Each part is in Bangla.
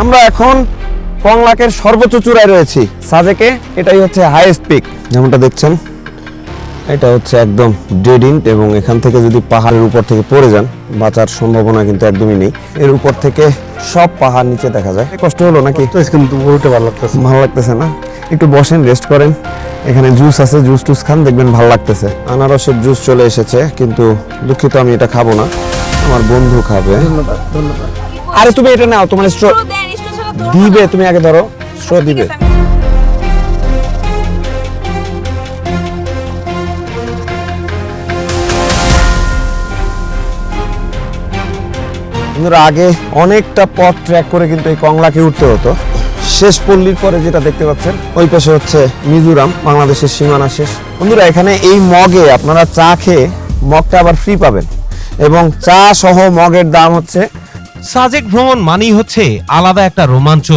আমরা এখন কংলাকের সর্বোচ্চ চূড়ায় রয়েছি। সাজেকে এটাই হচ্ছে হাইয়েস্ট পিক যেমনটা দেখছেন এটা হচ্ছে একদম ডেড ইন্ট এবং এখান থেকে যদি পাহাড়ের উপর থেকে পড়ে যান বাঁচার সম্ভাবনা কিন্তু একদমই নেই। এর উপর থেকে সব পাহাড় নিচে দেখা যায়। কষ্ট হলো নাকি? কিন্তু গরুটা ভালো লাগতেছে। ভালো লাগতেছে না? একটু বসেন রেস্ট করেন। এখানে জুস আছে জুস টুস খান দেখবেন ভালো লাগতেছে। আনারসের জুস চলে এসেছে কিন্তু দুঃখিত আমি এটা খাব না। আমার বন্ধু খাবে। ধন্যবাদ ধন্যবাদ। আরে তুমি এটা নাও তোমার স্ট্র দিবে তুমি আগে ধরো স্ট্র দিবে। বন্ধুরা আগে অনেকটা পথ ট্র্যাক করে কিন্তু এই কংলাকে উঠতে হতো। শেষ পল্লীর পরে যেটা দেখতে পাচ্ছেন ওই পাশে হচ্ছে মিজোরাম বাংলাদেশের সীমানা শেষ। বন্ধুরা এখানে এই মগে আপনারা চা খেয়ে মগটা আবার ফ্রি পাবেন। এবং চা সহ মগের দাম হচ্ছে সাজেক ভ্রমণ মানেই হচ্ছে আলাদা একটা রোমাঞ্চ।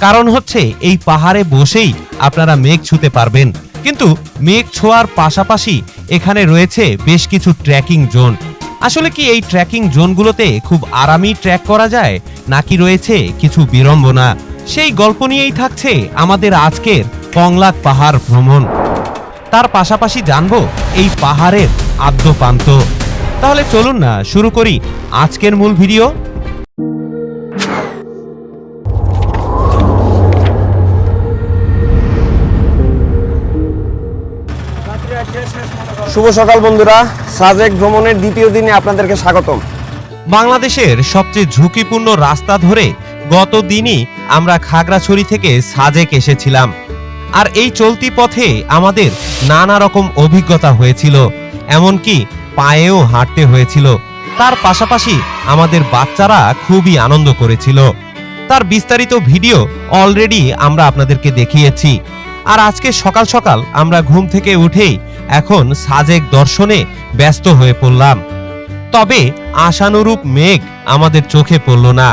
কারণ হচ্ছে এই পাহাড়ে বসেই আপনারা মেঘ ছুতে পারবেন। কিন্তু মেঘ ছোঁয়ার পাশাপাশি এখানে রয়েছে বেশ কিছু ট্রেকিং জোন। আসলে কি এই ট্রেকিং জোনগুলোতে খুব আরামই ট্র্যাক করা যায়, নাকি রয়েছে কিছু বিড়ম্বনা? সেই গল্প নিয়েই থাকছে আমাদের আজকের কংলাক পাহাড় ভ্রমণ। তার পাশাপাশি জানব এই পাহাড়ের আদ্যপান্ত। তাহলে চলুন না, শুরু করি আজকের মূল ভিডিও। শুভ সকাল বন্ধুরা। সাজেক ভ্রমণের দ্বিতীয় দিনে আপনাদেরকে স্বাগতম। বাংলাদেশের সবচেয়ে ঝুঁকিপূর্ণ রাস্তা ধরে গত দিনই আমরা খাগড়াছড়ি থেকে সাজেক এসেছিলাম। আর এই চলতি পথে আমাদের নানা রকম অভিজ্ঞতা হয়েছিল, এমনকি পায়েও হাঁটতে হয়েছিল। তার পাশাপাশি আমাদের বাচ্চারা খুবই আনন্দ করেছিল। তার বিস্তারিত ভিডিও অলরেডি আমরা আপনাদেরকে দেখিয়েছি। আর আজকে সকাল সকাল আমরা ঘুম থেকে উঠেই এখন সাজেক দর্শনে ব্যস্ত হয়ে পড়লাম। তবে আশানুরূপ মেঘ আমাদের চোখে পড়ল না।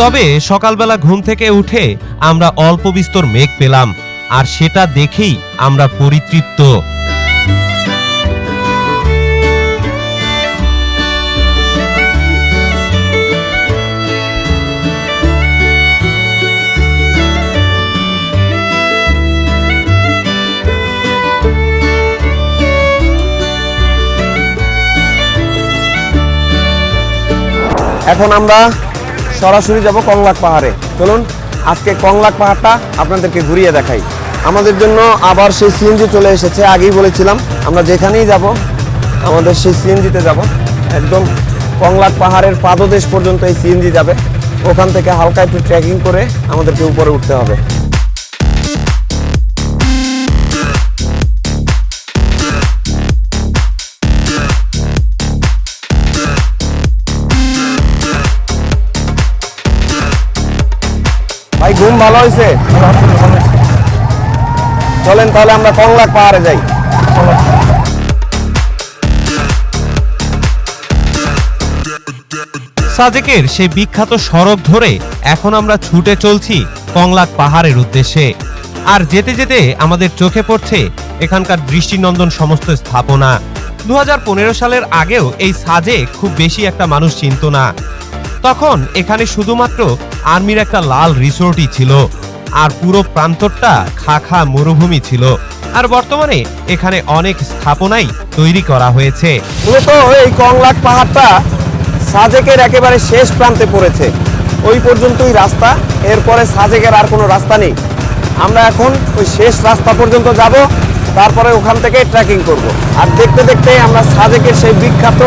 তবে সকালবেলা ঘুম থেকে উঠে আমরা অল্প বিস্তর মেঘ পেলাম, আর সেটা দেখেই আমরা পরিতৃপ্ত। এখন আমরা সরাসরি যাব কংলাক পাহাড়ে। চলুন, আজকে কংলাক পাহাড়টা আপনাদেরকে ঘুরিয়ে দেখাই। আমাদের জন্য আবার সেই সিএনজি চলে এসেছে, আগেই বলেছিলাম, আমরা যেখানেই যাব, আমাদের সেই সিএনজিতে যাব। একদম কংলাক পাহাড়ের পাদদেশ পর্যন্ত এই সিএনজি যাবে। ওখান থেকে হালকা একটু ট্রেকিং করে আমাদেরকে উপরে উঠতে হবে। ভালো হয়েছে চলেন তাহলে আমরা কংলাক পাহাড়ে যাই। সাজেকের সেই বিখ্যাত সড়ক ধরে এখন আমরা ছুটে চলছি কংলাক পাহাড়ের উদ্দেশ্যে। আর যেতে যেতে আমাদের চোখে পড়ছে এখানকার দৃষ্টিনন্দন সমস্ত স্থাপনা। দু হাজার পনেরো সালের আগেও এই সাজে খুব বেশি একটা মানুষ চিনত না। তখন এখানে শুধুমাত্র আর্মির একটা লাল রিসোর্টই ছিল, আর পুরো প্রান্তরটা খা খা মরুভূমি ছিল। আর বর্তমানে এখানে অনেক স্থাপনাই তৈরি করা হয়েছে। মূলত এই কংলাক পাহাড়টা সাজেকের একেবারে শেষ প্রান্তে পড়েছে। ওই পর্যন্তই রাস্তা, এরপরে সাজেকের আর কোনো রাস্তা নেই। আমরা এখন ওই শেষ রাস্তা পর্যন্ত যাব, তারপরে ওখান থেকে ট্রেকিং করব। আর দেখতে দেখতে আমরা সাজেকের সেই বিখ্যাত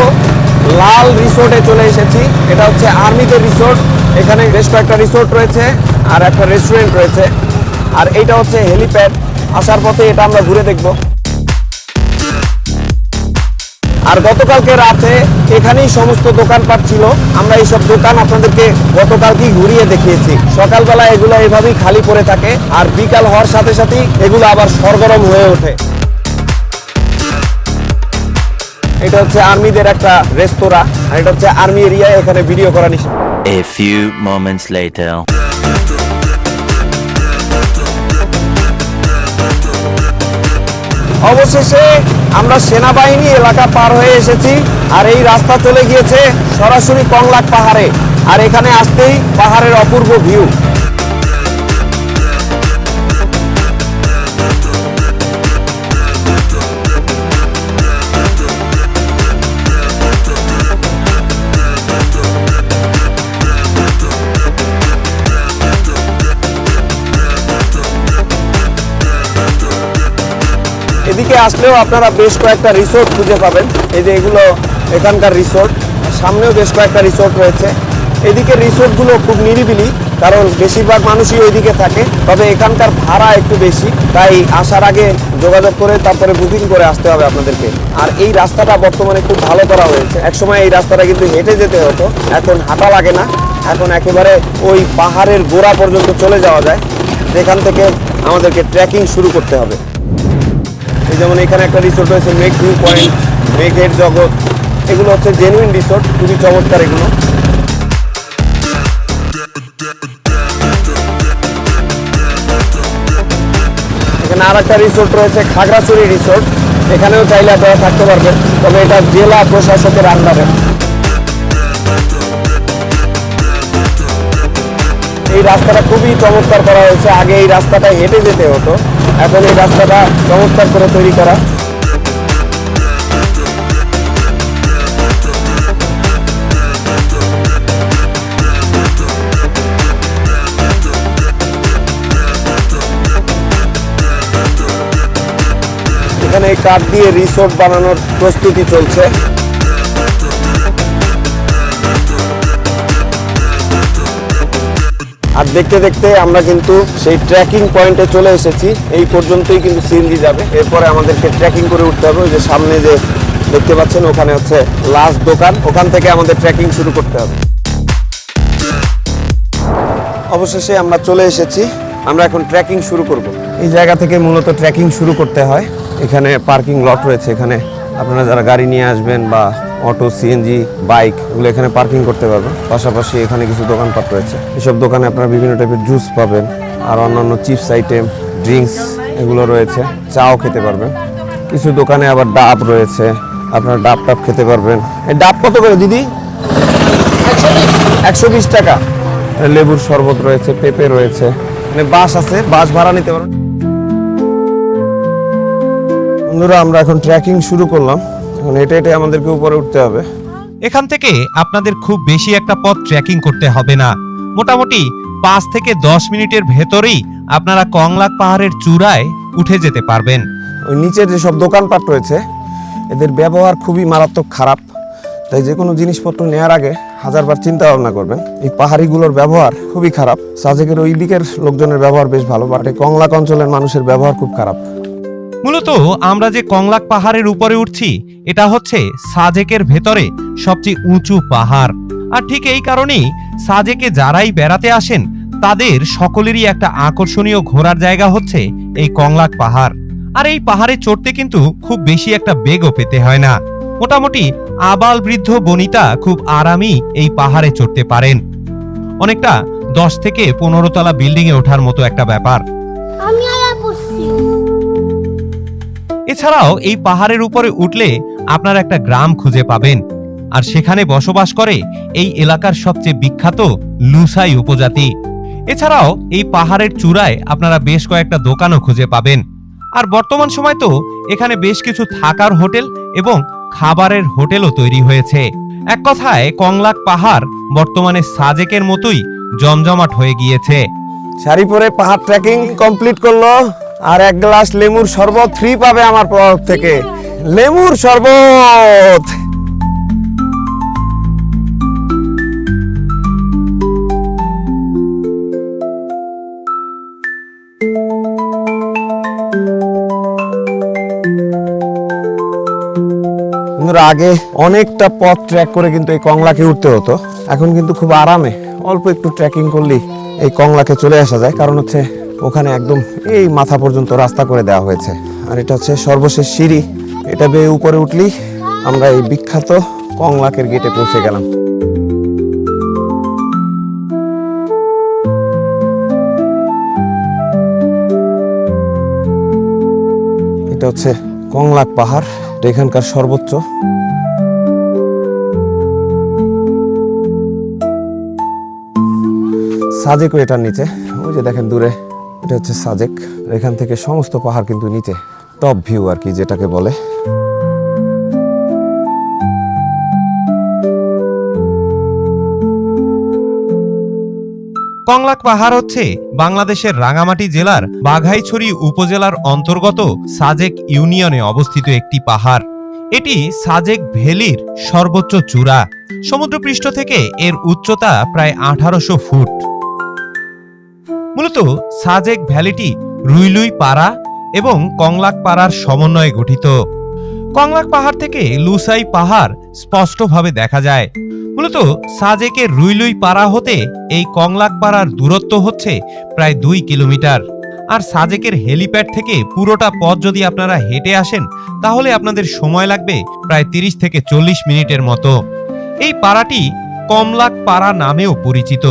লাল রিসোর্টে চলে এসেছি। এটা হচ্ছে আর্মিদের রিসোর্ট এখানে বেশ কয়েকটা রিসোর্ট রয়েছে আর একটা রেস্টুরেন্ট রয়েছে। আর এইটা হচ্ছে হেলিপ্যাড আসার পথে এটা আমরা ঘুরে দেখব। আর গতকালকে রাতে এখানেই সমস্ত দোকানপাট ছিল। আমরা এইসব দোকান আপনাদেরকে গতকালকেই ঘুরিয়ে দেখিয়েছি। সকালবেলা এগুলো এভাবেই খালি পড়ে থাকে আর বিকাল হওয়ার সাথে সাথেই এগুলো আবার সরগরম হয়ে ওঠে। এটা হচ্ছে আর্মিদের একটা রেস্তোরাঁ আর এটা হচ্ছে আর্মি এরিয়া এখানে ভিডিও করা নিষেধ। A few moments later. অবশেষে আমরা সেনাবাহিনী এলাকা পার হয়ে এসেছি আর এই রাস্তা চলে গিয়েছে সরাসরি কংলাক পাহাড়ে। আর এখানে আসতেই পাহাড়ের অপূর্ব ভিউ আসলেও আপনারা বেশ কয়েকটা রিসোর্ট খুঁজে পাবেন। এই যে এগুলো এখানকার রিসোর্ট সামনেও বেশ কয়েকটা রিসোর্ট রয়েছে। এদিকে রিসোর্টগুলো খুব নিরিবিলি, কারণ বেশিরভাগ মানুষই ওইদিকে থাকে, তবে এখানকার ভাড়া একটু বেশি, তাই আসার আগে যোগাযোগ করে তারপরে বুকিং করে আসতে হবে আপনাদেরকে। আর এই রাস্তাটা বর্তমানে খুব ভালো করা হয়েছে। একসময় এই রাস্তাটা কিন্তু হেঁটে যেতে হতো, এখন হাঁটা লাগে না। এখন একেবারে ওই পাহাড়ের গোড়া পর্যন্ত চলে যাওয়া যায়, যেখান থেকে আমাদেরকে ট্রেকিং শুরু করতে হবে। যেমন এখানে একটা রিসোর্ট রয়েছে মেঘ ভিউ পয়েন্ট মেঘের জগৎ এগুলো হচ্ছে জেনুইন রিসোর্ট খুবই চমৎকার এগুলো। এখানে আর একটা রিসোর্ট রয়েছে, খাগড়াছড়ি রিসোর্ট এখানেও চাইলে আপনারা থাকতে পারবেন, তবে এটা জেলা প্রশাসকের আন্ডারে। এই রাস্তাটা খুবই চমৎকার করা হয়েছে। আগে এই রাস্তাটা হেঁটে যেতে হতো, এখন এই রাস্তাটা চমৎকার করে তৈরি করা। এখানে কাঠ দিয়ে রিসোর্ট বানানোর প্রস্তুতি চলছে। আর দেখতে দেখতে আমরা কিন্তু সেই ট্রেকিং পয়েন্টে চলে এসেছি। এই পর্যন্তই কিন্তু সিএনজি যাবে। এরপরে আমাদেরকে ট্রেকিং করে উঠতে হবে। ওই যে সামনে যে দেখতে পাচ্ছেন, ওখানে হচ্ছে লাস্ট দোকান। ওখান থেকে আমাদের ট্রেকিং শুরু করতে হবে। অবশেষে আমরা চলে এসেছি। আমরা এখন ট্রেকিং শুরু করব। এই জায়গা থেকে মূলত ট্রেকিং শুরু করতে হয়। এখানে পার্কিং লট রয়েছে। এখানে আপনারা যারা গাড়ি নিয়ে আসবেন বা অটো সিএনজি বাইক এগুলো এখানে পার্কিং করতে পারবেন। পাশাপাশি এখানে কিছু দোকানপাট রয়েছে। এসব দোকানে আপনারা বিভিন্ন টাইপের জুস পাবেন আর অন্যান্য চিপস আইটেম, ড্রিঙ্কস এগুলো রয়েছে। চাও খেতে পারবেন। কিছু দোকানে আবার ডাব রয়েছে। আপনারা ডাব টাব খেতে পারবেন। এই ডাব কত করে দিদি? একশো বিশ। টাকা। লেবুর শরবত রয়েছে, পেঁপে রয়েছে। মানে বাস আছে বাস ভাড়া নিতে পারবেন। বন্ধুরা, আমরা এখন ট্রেকিং শুরু করলাম। এখন হেঁটে হেঁটে আমাদেরকে উপরে উঠতে হবে। এখান থেকে আপনাদের খুব বেশি একটা পথ ট্রেকিং করতে হবে না। মোটামুটি পাঁচ থেকে দশ মিনিটের ভেতরেই আপনারা কংলাক পাহাড়ের চূড়ায় উঠে যেতে পারবেন। ওই নিচে যেসব দোকানপাট রয়েছে এদের ব্যবহার খুবই মারাত্মক খারাপ। তাই যে কোনো জিনিসপত্র নেওয়ার আগে হাজারবার চিন্তা ভাবনা করবেন। এই পাহাড়িগুলোর ব্যবহার খুবই খারাপ। সাজেকের ওই দিকের লোকজনের ব্যবহার বেশ ভালো বাট এই কংলাক অঞ্চলের মানুষের ব্যবহার খুব খারাপ। মূলত আমরা যে কংলাক পাহাড়ের উপরে উঠছি, এটা হচ্ছে সাজেকের ভেতরে সবচেয়ে উঁচু পাহাড়। আর ঠিক এই কারণেই সাজেকে যারাই বেড়াতে আসেন, তাদের সকলেরই একটা আকর্ষণীয় ঘোরার জায়গা হচ্ছে এই কংলাক পাহাড়। আর এই পাহাড়ে চড়তে কিন্তু খুব বেশি একটা বেগও পেতে হয় না। মোটামুটি আবাল বৃদ্ধ বনিতা খুব আরামই এই পাহাড়ে চড়তে পারেন। অনেকটা দশ থেকে পনেরো তলা বিল্ডিং এ ওঠার মতো একটা ব্যাপার। আমি এছাড়াও এই পাহাড়ের উপরে উঠলে আপনারা একটা গ্রাম খুঁজে পাবেন। আর সেখানে বসবাস করে এই এলাকার সবচেয়ে বিখ্যাত লুসাই উপজাতি। এছাড়াও এই পাহাড়ের চূড়ায় আপনারা বেশ কয়েকটা দোকানও খুঁজে পাবেন। আর বর্তমান সময় তো এখানে বেশ কিছু থাকার হোটেল এবং খাবারের হোটেলও তৈরি হয়েছে। এক কথায়, কংলাক পাহাড় বর্তমানে সাজেকের মতোই জমজমাট হয়ে গিয়েছে। শাড়ি পরে পাহাড় ট্রেকিং কমপ্লিট করল। আর এক গ্লাস লেমুর শরবত ফ্রি পাবে আমার তরফ থেকে। লেমুর শরবত! আগে অনেকটা পথ ট্র্যাক করে কিন্তু এই কংলাকে উঠতে হতো। এখন কিন্তু খুব আরামে অল্প একটু ট্রেকিং করলেই এই কংলাকে চলে আসা যায়। কারণ হচ্ছে ওখানে একদম এই মাথা পর্যন্ত রাস্তা করে দেওয়া হয়েছে। আর এটা হচ্ছে সর্বশেষ সিঁড়ি। এটা বেয়ে উপরে উঠলেই আমরা এই বিখ্যাত কংলাকের গেটে পৌঁছে গেলাম। এটা হচ্ছে কংলাক পাহাড় এখানকার সর্বোচ্চ। সাজেকও এটার নিচে। ওই যে দেখেন দূরে। এটা হচ্ছে সাজেক। এখান থেকে সমস্ত পাহাড় কিন্তু নিচে টপ ভিউ আর কি যেটাকে বলে। কংলাক পাহাড় হচ্ছে বাংলাদেশের রাঙামাটি জেলার বাঘাইছড়ি উপজেলার অন্তর্গত সাজেক ইউনিয়নে অবস্থিত একটি পাহাড়। এটি সাজেক ভ্যালির সর্বোচ্চ চূড়া। সমুদ্রপৃষ্ঠ থেকে এর উচ্চতা প্রায় আঠারোশো ফুট। মূলত সাজেক ভ্যালিটি রুইলুই পাড়া এবং কংলাক পাড়ার সমন্বয়ে গঠিত। কংলাক পাহাড় থেকে লুসাই পাহাড় স্পষ্টভাবে দেখা যায়। মূলত সাজেকের রুইলুই পাড়া হতে এই কংলাক পাড়ার দূরত্ব হচ্ছে প্রায় দুই কিলোমিটার। আর সাজেকের হেলিপ্যাড থেকে পুরোটা পথ যদি আপনারা হেঁটে আসেন, তাহলে আপনাদের সময় লাগবে প্রায় তিরিশ থেকে চল্লিশ মিনিটের মতো। এই পাড়াটি কমলাক পাড়া নামেও পরিচিত।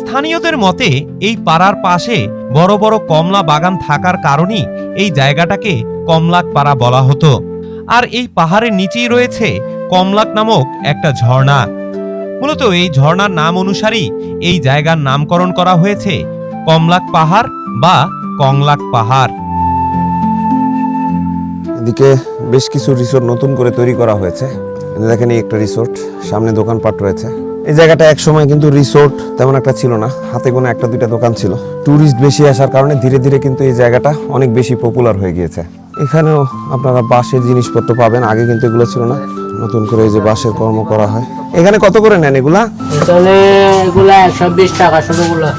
স্থানীয়দের মতে, এই পাড়ার পাশে বড় বড় কমলা বাগান থাকার কারণেই এই জায়গাটাকে কমলাক পাড়া বলা হতো। আর এই পাহাড়ের নিচেই রয়েছে কমলাক নামক একটা ঝর্ণা। মূলত এই ঝর্ণার নাম অনুসারেই এই জায়গার নামকরণ করা হয়েছে কমলাক পাহাড় বা কংলাক পাহাড়। এদিকে বেশ কিছু রিসোর্ট নতুন করে তৈরি করা হয়েছে। দেখেন এই একটা রিসোর্ট সামনে দোকানপাট রয়েছে। এই জায়গাটা এক সময় কিন্তু রিসোর্ট তেমন একটা ছিল না। হাতে কোনো একটা দুইটা দোকান ছিল। ট্যুরিস্ট বেশি আসার কারণে ধীরে ধীরে কিন্তু এই জায়গাটা অনেক বেশি পপুলার হয়ে গিয়েছে। এখানেও আপনারা বাঁশের জিনিসপত্র পাবেন আগে কিন্তু এগুলো ছিল না। নতুন করে এই যে বাঁশের কর্ম করা হয়। এখানে কত করে নেন এগুলা? এখানে এগুলা একশো বিশ টাকা ছোটগুলা।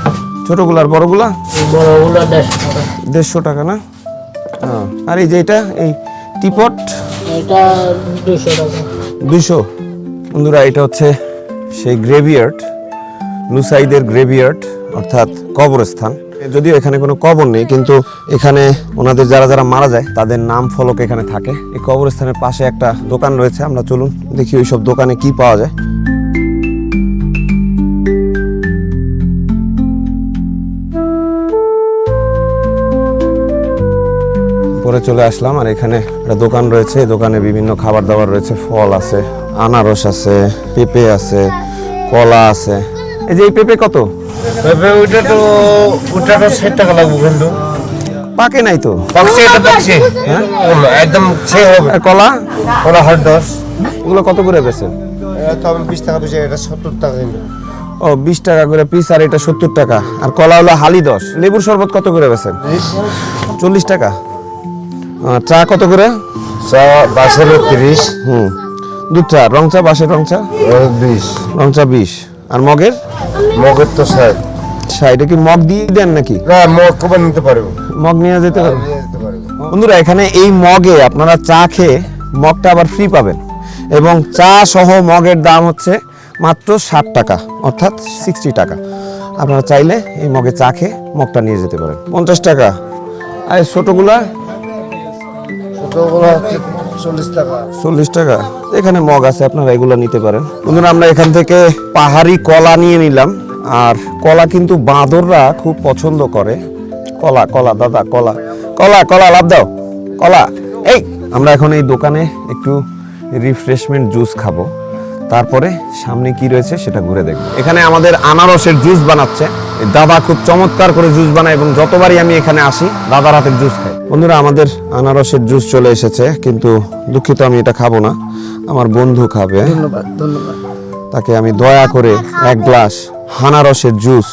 ছোটগুলা আর বড়গুলা বড়গুলো দেড়শো টাকা। দেড়শো টাকা না। আর এই যে এটা এই টিপট? এটা দুশো টাকা। দুইশো। বন্ধুরা এটা হচ্ছে সেই গ্রেভিয়ার্ড লুসাইদের গ্রেভিয়ার্ড অর্থাৎ কবরস্থান। যদিও এখানে কোনো কবর নেই, কিন্তু এখানে ওনাদের যারা যারা মারা যায়, তাদের নাম ফলক এখানে থাকে। এই কবরস্থানের পাশে একটা দোকান রয়েছে, আমরা চলুন দেখি ওই সব দোকানে কি পাওয়া যায়। পরে চলে আসলাম আর এখানে একটা দোকান রয়েছে। এই দোকানে বিভিন্ন খাবার দাবার রয়েছে। ফল আছে আনারস আছে পেঁপে আছে কলা আছে। এই যে এই পেঁপে কত? তবে ওইটা তো ওটা তো ষাট টাকা লাগবে কিন্তু পাকে নাই তো? পাকছে এটা পাকছে। হ্যাঁ? একদম সে হবে। আর কলা? ওরা হাট দশ। এগুলো কত করে বেছেন এটা তো আমি বিশ টাকা বেশি এটা সত্তর টাকা কিন্তু ও বিশ টাকা করে পিস আর এটা সত্তর টাকা। আর কলা হলো হালি দশ। লেবুর শরবত কত করে বেছেন চল্লিশ টাকা। চা কত করে? চা বাসের তিরিশ। হুম। দুধ চা রং চা বাসের রং চা? বিশ। রং চা বিশ। আর মগের? মগের তো ষাট। এটা কি মগ দিয়ে দেন নাকি? না মগ কবার নিতে পারব? মগ নিয়ে যেতে পারবেন পারব। বন্ধুরা এখানে এই মগে আপনারা চা খেয়ে মগটা আবার ফ্রি পাবেন। এবং চা সহ মগের দাম হচ্ছে মাত্র ষাট টাকা অর্থাৎ সিক্সটি টাকা। আপনারা চাইলে এই মগে চা খেয়ে মগটা নিয়ে যেতে পারেন। পঞ্চাশ টাকা। আর এই ছোটোগুলা চল্লিশ টাকা। এখানে মগ আছে, আপনারা এগুলো নিতে পারেন। বন্ধুরা, আমরা এখান থেকে পাহাড়ি কলা নিয়ে নিলাম। আর কলা কিন্তু বাঁদররা খুব পছন্দ করে। কলা কলা, দাদা, কলা। কলা কলা, লাভ দাও। কলা। এই, আমরা এখন এই দোকানে একটু রিফ্রেশমেন্ট জুস খাব। তারপরে সামনে কি রয়েছে সেটা ঘুরে দেখব। এখানে আমাদের আনারসের জুস বানাচ্ছে। দাদা খুব চমৎকার করে জুস বানায় এবং যতবারই আমি এখানে আসি দাদার হাতের জুস খাই। বন্ধুরা আমাদের আনারসের জুস চলে এসেছে কিন্তু দুঃখিত আমি এটা খাব না। আমার বন্ধু খাবে। ধন্যবাদ ধন্যবাদ। তাকে আমি দয়া করে এক গ্লাস আনারসের জুস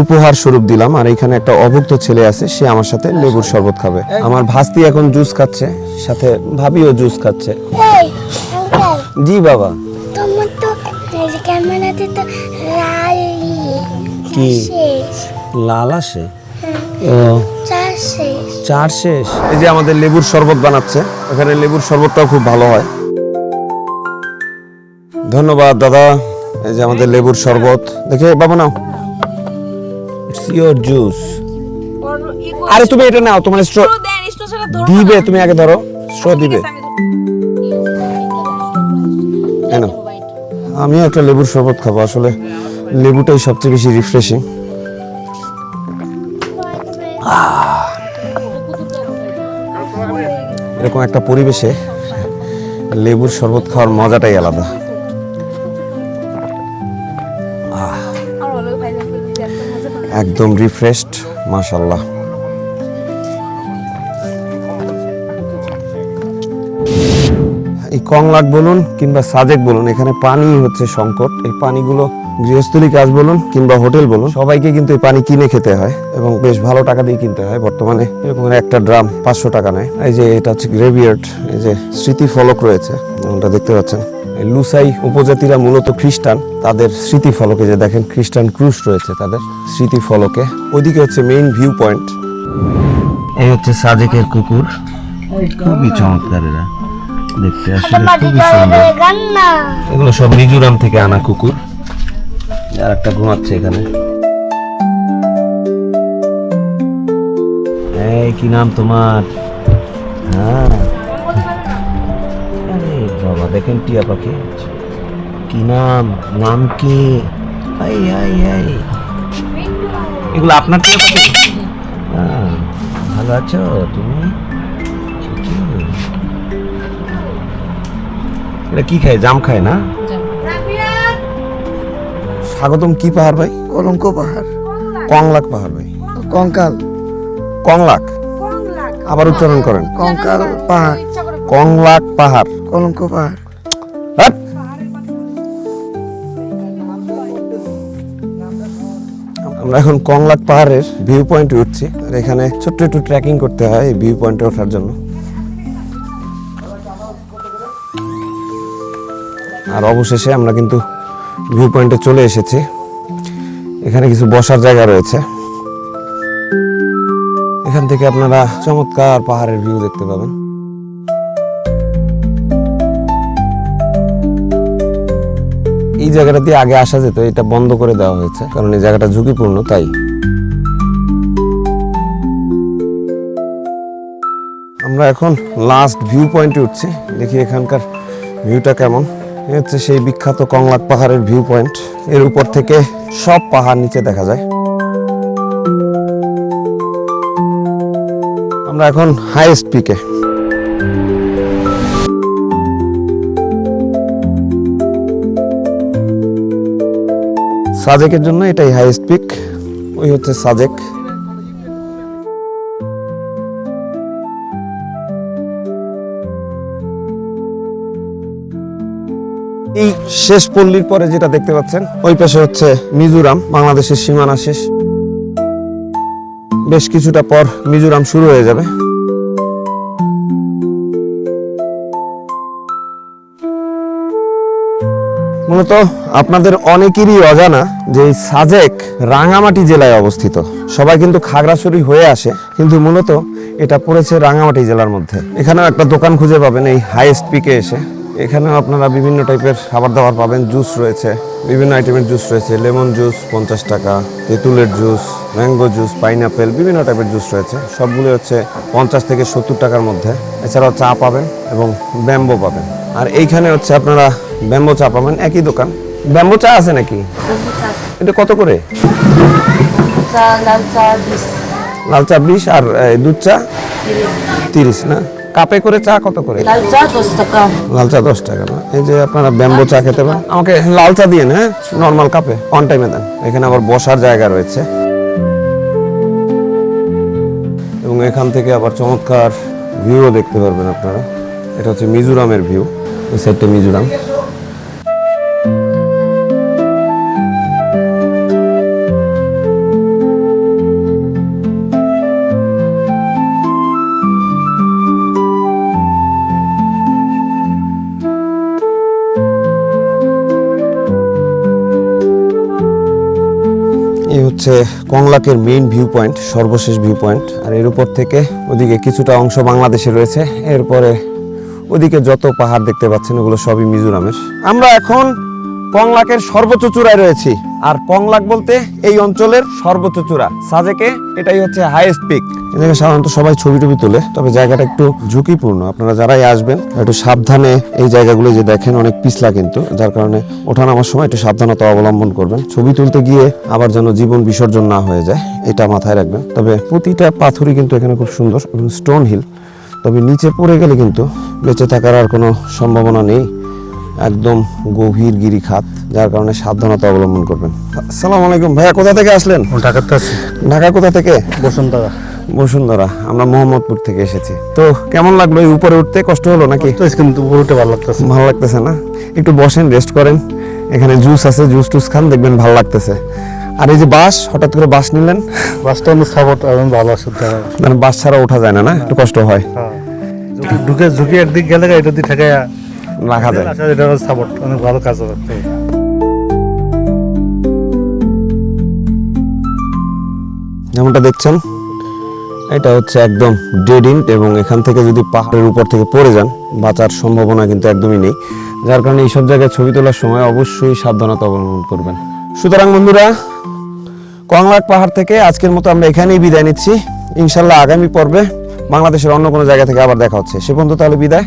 উপহার স্বরূপ দিলাম। আর এখানে একটা অভুক্ত ছেলে আছে সে আমার সাথে লেবুর শরবত খাবে। আমার ভাস্তি এখন জুস খাচ্ছে সাথে ভাবিও জুস খাচ্ছে। জি বাবা। তোমার তো ক্যামেরাতে তো কি? লাল আসে? ও। চার শেষ। এই যে আমাদের লেবুর শরবত বানাচ্ছে এখানে লেবুর শরবতটাও খুব ভালো হয়। ধন্যবাদ দাদা। এই যে আমাদের লেবুর শরবত। দেখে বাবা নাও। ইটস ইওর জুস আরে তুমি এটা নাও তোমার স্ট্র দিবে তুমি আগে ধরো। স্ট্র দিবে। কেন আমি একটা লেবুর শরবত খাব আসলে। লেবুটাই সবচেয়ে বেশি রিফ্রেশিং এরকম একটা পরিবেশে লেবুর শরবত খাওয়ার মজাটাই আলাদা। একদম রিফ্রেশড মাশাল্লাহ এই কংলাট বলুন কিংবা সাজেক বলুন, এখানে পানি হচ্ছে সংকট। এই পানিগুলো গৃহস্থলী কাজ বলুন কিংবা হোটেল বলুন সবাইকে কিন্তু এই পানি কিনে খেতে হয় এবং বেশ ভালো টাকা দিয়ে কিনতে হয়। বর্তমানে এরকম একটা ড্রাম পাঁচশো টাকা নেয়। এই যে এটা হচ্ছে গ্রেভিয়ার্ড এই যে স্মৃতি ফলক রয়েছে যেমনটা দেখতে পাচ্ছেন। এই লুসাই উপজাতিরা মূলত খ্রিস্টান তাদের স্মৃতি ফলকে যে দেখেন খ্রিস্টান ক্রুশ রয়েছে তাদের স্মৃতি ফলকে। ওদিকে হচ্ছে মেইন ভিউ পয়েন্ট এই হচ্ছে সাজেকের কুকুর। খুবই চমৎকার এরা। দেখতে আসলে খুবই সুন্দর। এগুলো সব মিজোরাম থেকে আনা কুকুর। আর একটা ঘুমাচ্ছে এখানে। এই, কি নাম তোমার? হ্যাঁ। আরে বাবা, দেখেন টিয়া পাখি। কি নাম? নাম কি? আই আই আই এগুলো আপনার হ্যাঁ ভালো আছো তুমি? এটা কি খায়? জাম খায় না? স্বাগতম কি পাহাড় ভাই? কলঙ্ক পাহাড়। কংলাক পাহাড় ভাই। কঙ্কাল। কংলাক? আবার উচ্চারণ করেন। কঙ্কাল পাহাড়। কংলাক পাহাড়। কলঙ্ক পাহাড়। আমরা এখন কংলাক পাহাড়ের ভিউ পয়েন্টে উঠছি। আর এখানে ছোট্ট একটু ট্রেকিং করতে হয় এই ভিউ পয়েন্টে ওঠার জন্য। আর অবশেষে আমরা কিন্তু ভিউ পয়েন্টে চলে এসেছি। এখানে কিছু বসার জায়গা রয়েছে। এখান থেকে আপনারা চমৎকার পাহাড়ের ভিউ দেখতে পাবেন। এই জায়গাটা দিয়ে আগে আসা যেত, এটা বন্ধ করে দেওয়া হয়েছে, কারণ এই জায়গাটা ঝুঁকিপূর্ণ, তাই। আমরা এখন লাস্ট ভিউ পয়েন্টে উঠছি, দেখি এখানকার ভিউটা কেমন। হচ্ছে সেই বিখ্যাত কংলাক পাহাড়ের ভিউ পয়েন্ট এর উপর থেকে সব পাহাড় নিচে দেখা যায়। আমরা এখন হাইয়েস্ট পিকে সাজেকের জন্য এটাই হাইয়েস্ট পিক ওই হচ্ছে সাজেক। শেষ পল্লীর পরে যেটা দেখতে পাচ্ছেন, ওই পাশে হচ্ছে মিজোরাম, বাংলাদেশের সীমানা শেষ। বেশ কিছুটা পর মিজোরাম শুরু হয়ে যাবে। মূলত আপনাদের অনেকেরই অজানা যে সাজেক রাঙামাটি জেলায় অবস্থিত। সবাই কিন্তু খাগড়াছড়ি হয়ে আসে, কিন্তু মূলত এটা পড়েছে রাঙামাটি জেলার মধ্যে। এখানেও একটা দোকান খুঁজে পাবেন এই হাইয়েস্ট পিকে এসে। এখানেও আপনারা বিভিন্ন টাইপের খাবার দাবার পাবেন। জুস রয়েছে বিভিন্ন আইটেমের জুস রয়েছে। লেমন জুস পঞ্চাশ টাকা তেঁতুলের জুস ম্যাঙ্গো জুস পাইনাপেল বিভিন্ন টাইপের জুস রয়েছে। সবগুলো হচ্ছে পঞ্চাশ থেকে সত্তর টাকার মধ্যে। এছাড়াও চা পাবেন এবং ব্যাম্বো পাবেন। আর এইখানে হচ্ছে আপনারা ব্যাম্বো চা পাবেন। একই দোকান। ব্যাম্বো চা আছে নাকি? এটা কত করে? লাল চা বিশ। আর দুধ চা? তিরিশ না? কাপে করে চা কত করে? লাল চা দশ টাকা। লাল চা দশ টাকা না? এই যে আপনারা ব্যাম্বো চা খেতে পারেন। আমাকে লাল চা দিয়ে হ্যাঁ? নর্মাল কাপে অন টাইমে দেন। এখানে আবার বসার জায়গা রয়েছে। এবং এখান থেকে আবার চমৎকার ভিউও দেখতে পারবেন আপনারা। এটা হচ্ছে মিজোরামের ভিউ। এই সাইডটা মিজোরাম। হচ্ছে কংলাকের মেইন ভিউ পয়েন্ট সর্বশেষ ভিউ পয়েন্ট আর এর উপর থেকে ওদিকে কিছুটা অংশ বাংলাদেশে রয়েছে। এরপরে ওদিকে যত পাহাড় দেখতে পাচ্ছেন, ওগুলো সবই মিজোরামের। আমরা এখন কংলাকের সর্বোচ্চ চূড়ায় রয়েছি। আর কংলাক বলতে এই অঞ্চলের সর্বোচ্চ চূড়া। সাজেকে এটাই হচ্ছে হাইয়েস্ট পিক এখানে সাধারণত সবাই ছবি টবি তোলে, তবে জায়গাটা একটু ঝুঁকিপূর্ণ। আপনারা যারাই আসবেন, একটু সাবধানে এই জায়গাগুলো যে দেখেন, অনেক পিছলা কিন্তু। যার কারণে ওঠানামার সময় একটু সাবধানতা অবলম্বন করবেন। ছবি তুলতে গিয়ে আবার যেন জীবন বিসর্জন না হয়ে যায়, এটা মাথায় রাখবেন। তবে প্রতিটা পাথরই কিন্তু এখানে খুব সুন্দর স্টোন হিল তবে নিচে পড়ে গেলে কিন্তু বেঁচে থাকার আর কোনো সম্ভাবনা নেই। একদম গভীর গিরিখাত যার কারণে সাবধানতা অবলম্বন করবেন। আসসালামু আলাইকুম ভাইয়া কোথা থেকে আসলেন? ঢাকাতে আছি। ঢাকা কোথা থেকে? বসুন্ধরা। বসুন্ধরা আমরা মোহাম্মদপুর থেকে এসেছি। তো কেমন লাগল এই উপরে উঠতে? কষ্ট হলো নাকি? কিন্তু উপরে পুরোটা ভালো লাগতেছে। ভালো লাগতেছে না? একটু বসেন রেস্ট করেন। এখানে জুস আছে জুস টুস খান দেখবেন ভালো লাগতেছে। আর এই যে বাস হঠাৎ করে বাস নিলেন? বাসটা অনেক সাপোর্ট এবং ভালো আছে মানে বাস ছাড়া ওঠা যায় না না? একটু কষ্ট হয়। হ্যাঁ। ঢুকে ঝুঁকি একদিক গেলে এটা দিয়ে ঠেকে রাখা যায় এটা সাপোর্ট অনেক ভালো কাজ হবে। যেমনটা দেখছেন এটা হচ্ছে একদম ডেড ইন্ট এবং এখান থেকে যদি পাহাড়ের উপর থেকে পড়ে যান বাঁচার সম্ভাবনা কিন্তু একদমই নেই। যার কারণে এইসব জায়গায় ছবি তোলার সময় অবশ্যই সাবধানতা অবলম্বন করবেন। সুতরাং বন্ধুরা কংলাক পাহাড় থেকে আজকের মতো আমরা এখানেই বিদায় নিচ্ছি। ইনশাল্লাহ আগামী পর্বে বাংলাদেশের অন্য কোনো জায়গা থেকে আবার দেখা হচ্ছে। সে পর্যন্ত তাহলে বিদায়।